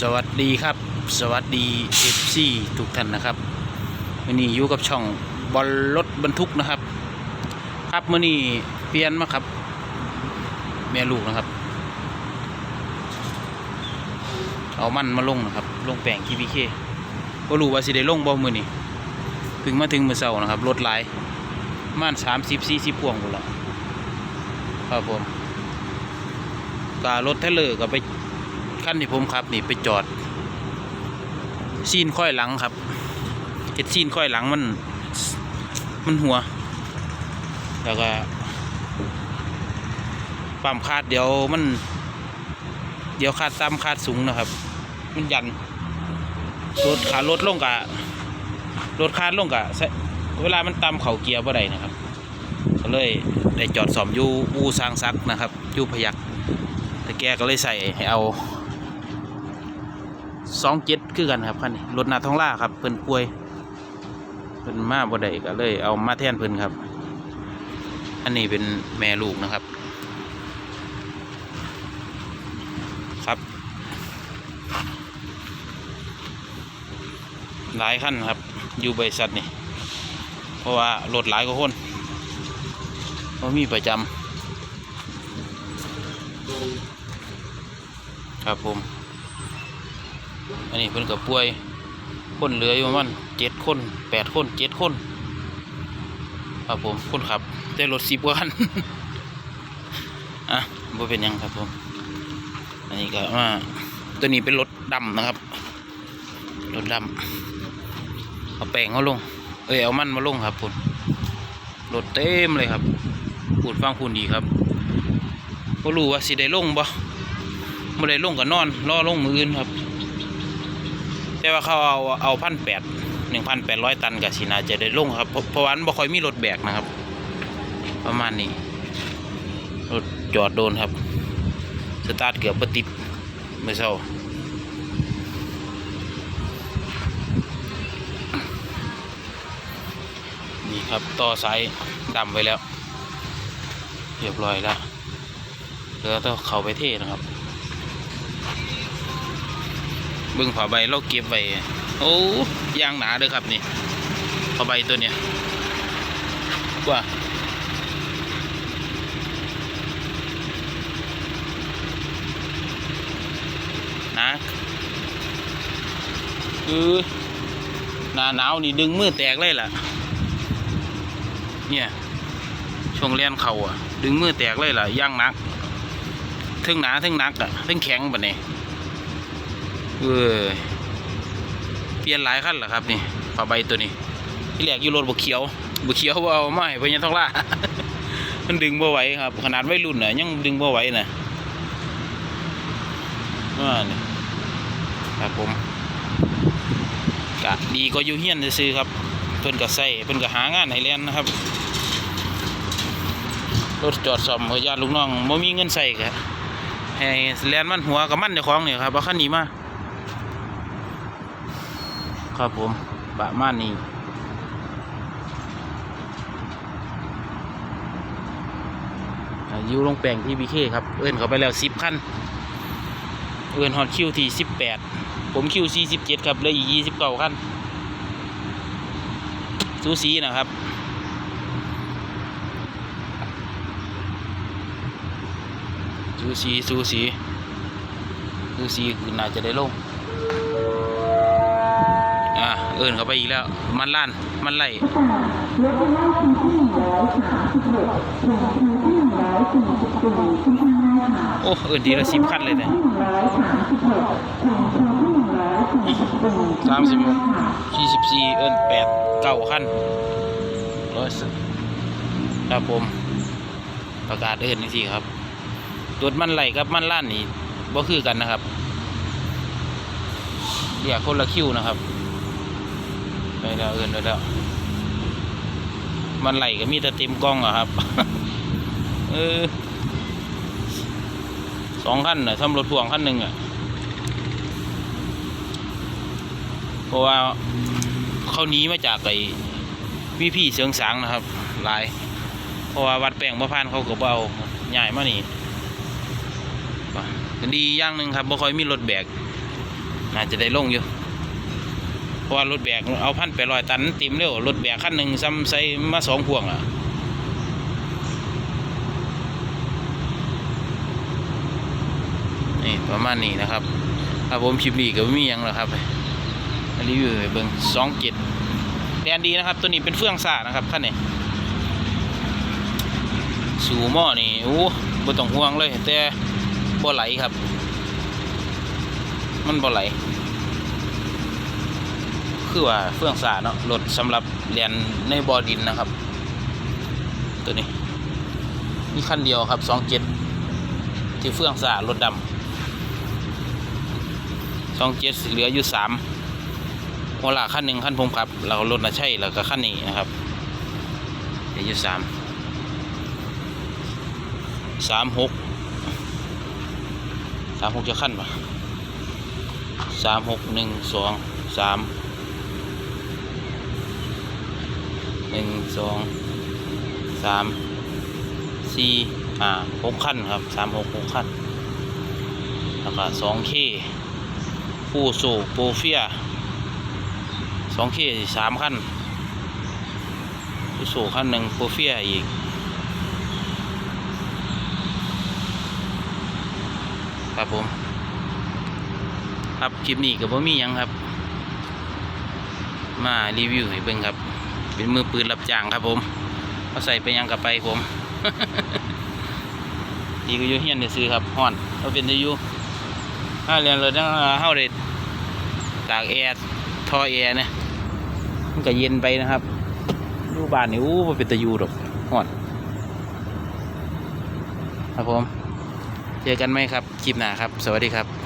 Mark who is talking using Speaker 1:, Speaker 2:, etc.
Speaker 1: สวัสดีครับ สวัสดีเอฟซีทุกท่านนะครับวันนี้อยู่กับช่องบอลรถบรรทุกนะครับ ครับมื่อนี้เปลี่ยนมาครับ แม่ลูกนะครับ เอามันมาลงนะครับ ลงแปลงทีพีเคก็รู้ว่าสิได้ลงบ่มือนี้เพิ่งมาถึงมือเสานะครับรถหลายม่านสามสิบสี่สิบพวงหมดแล้วครับผมการถเทเลอร์ก็ไป ขั้นที่ผมขับนี่ไปจอด ซีนค่อยหลังครับเห็ดซีนค่อยหลังมัน มันหัว แล้วก็ปั๊มคาดเดี๋ยวมัน เดี๋ยวคาดต่ำคาดสูงนะครับ มันยันรถขารถลงกะรถคาดลงกะเวลามันต่ำเข่าเกียร์บ่ได้นะครับก็เลยได้จอดสอมยูอูสร้างซักนะครับยูพยักแต่แกก็เลยใส่ให้เอา สองเจ็ดคือกันครับคันนี้รถนาท้องล่าครับเพิ่นป่วยเพิ่นมาบ่ได้ก็เลยเอามาแทนเพิ่นครับ อันนี้เป็นแม่ลูกนะครับ ครับหลายขั้นครับ อยู่บริษัทนี่เพราะว่ารถหลายกว่าคนเพราะมีประจำครับผม อันนี้เพิ่นกับป่วย คนเหลืออยู่ประมาณเจ็ดคนแปดคนเจ็ดคน ครับผมคนขับได้รถสิบวันอะบ่เป็นยังครับผม อันนี้ก็มาตัวนี้เป็นรถดำนะครับ รถดำเอาแป้งเขาลง เอ้ยเอามันมาลงครับคุณรถเต็มเลยครับพูดฟังพูนดีครับก็รู้ว่าสิได้ลงบ่ไม่ได้ลงก็นอน รอลงมืออื่นครับ แต่ว่าเขาเอาเอาพันแปดหนึ่งพันแปดร้อยตันกับสินาจะได้ลงครับเพราะวันบ่ค่อยมีรถแบกนะครับ ประมาณนี้รถจอดโดนครับ สตาร์ทเกือบบ่ติดเมื่อเช้านี่ครับต่อสายดำไว้แล้ว เรียบร้อยแล้วเหลือต้องเข้าไปเทนะครับ เบึงผ้าใบเราเก็บไว้โอ้ยางหนาเด้อครับนี่ผ้าใบตัวเนี้ยกว่าหนะคือหนาหนาวนี่ดึงมือแตกเลยล่ะ เนี่ยช่วงเลี้ยนเขาอะ ดึงมือแตกเลยล่ะย่างนักทึ่งหนาทึ่งนักอะทึ่งแข็งปะเนี่ย เออเปลี่ยนหลายขั้นเหรอครับนี่ผ้าใบตัวนี้ที่แรกอยู่รถบกเขียวบกเขียวเอาไม่พญาทองล่ามันดึงบ่ไหวครับ ขนาดวัยรุ่นน่ะยังดึงบ่ไหวน่ะว่านี่ครับผมกะดีก็อยู่เฮียนซื้อครับ เพิ่นก็ใส่เพิ่นก็หางานให้เรียนนะครับรถจอดซ่อมเพื่อญาติลูกน้องบ่มีเงินใส่กะให้แลนมันหัวกับมันเจ้าของเนี่ยครับเอาขั้นนี้มา ครับผมประมาณนี้อ่ายู่ลงแปลงที่บีเคครับ เอื้นเขาไปแล้วสิบขั้นเอื้นฮอตคิวที่สิบแปดผมคิวสี่สิบเจ็ดครับเลยอีกยี่สิบเก้าขั้นสูสีนะครับสูสีสูสีสูสีคือน่าจะได้ลงอ่า เอินเข้าไปอีกแล้ว มันลั่น มันไล่โอ้เอินทีละสิบขั้นเลยเนี่ยสามสิบสี่สิบสี่เอินแปดเก้าขั้นร้อยสิบครับผม ประกาศเอินนี่สิครับตัวมันไหลกับมันล้านนี่บ่คือกันนะครับเรียกคนละคิวนะครับ ไปแล้วเอินไปแล้ว มันไหลก็มีแต่เต็มกล้องอะครับ เออสองขั้นน่ะทำรถพ่วงขั้นหนึ่งอะเพราะว่าเขาหนีมาจากไอ้วิพี่เสียงสางนะครับ หลาย เพราะว่าวัดแป้งมะพร้านเขาก็เอาใหญ่มานี่ดีอย่างหนึ่งครับบ่ค่อยมีรถแบกน่าจะได้ลงอยู่ ราะว่ารถแบกเอาพันไปลอยตันต็มเร็วรถแบกคันหนึ่งซ้ำใส่มาสองพวงอะนี่ประมาณนี้นะครับครับผมคลิปนี้ก็บ่มียังแล้วครับรีวิวเบิ่งสองเจ็ดแดนดีนะครับ ตัวนี้เป็นเฟื่องซ่านะครับคันนี้สูหม้อนี่โอ้บ่ต้องห่วงเลย แต่บ่ไหลครับ มันบ่ไหล คือว่าเฟื่องซ่าเนาะรถสำหรับเรียนในบอดินนะครับ ตัวนี้มีคันเดียวครับสองเจ็ดที่เฟื่องซ่ารถดำสองเจ็ดเหลืออยู่สามหัวหลาขั้นหนึ่งขั้นผมขับ เรารถนะใช่แล้วก็ขั้นนี้นะครับเหลืออยู่สามสามหกสามหกจะขั้นปะสามหกหนึ่งสองสาม หนึ่งสองสามสี่อ่าหกขั้นครับสามหกหกขั้นแล้วก็สองเคผู้สูโปรเฟียสองเคสามขั้นผู้สูขั้นหนึ่งโปรเฟียอีกครับผมครับคลิปนี้ก็บ่มียังครับ มารีวิวให้เบิ่งครับ เป็นมือปืนรับจ้างครับผมเอาใส่ไปยังกับไปผมดีก็อยู่เฮียนได้ซื้อครับฮ้อนเอาเป็นได้อยู่ถ้าเรียนรถจังเฮาได้ตากแอร์ทอแอร์เนี่ยมันก็เย็นไปนะครับอยู่บ้านนี่อู้เป็นตะยูดอกฮอดครับผม เจอกันไหมครับ คลิปหน้าครับ สวัสดีครับ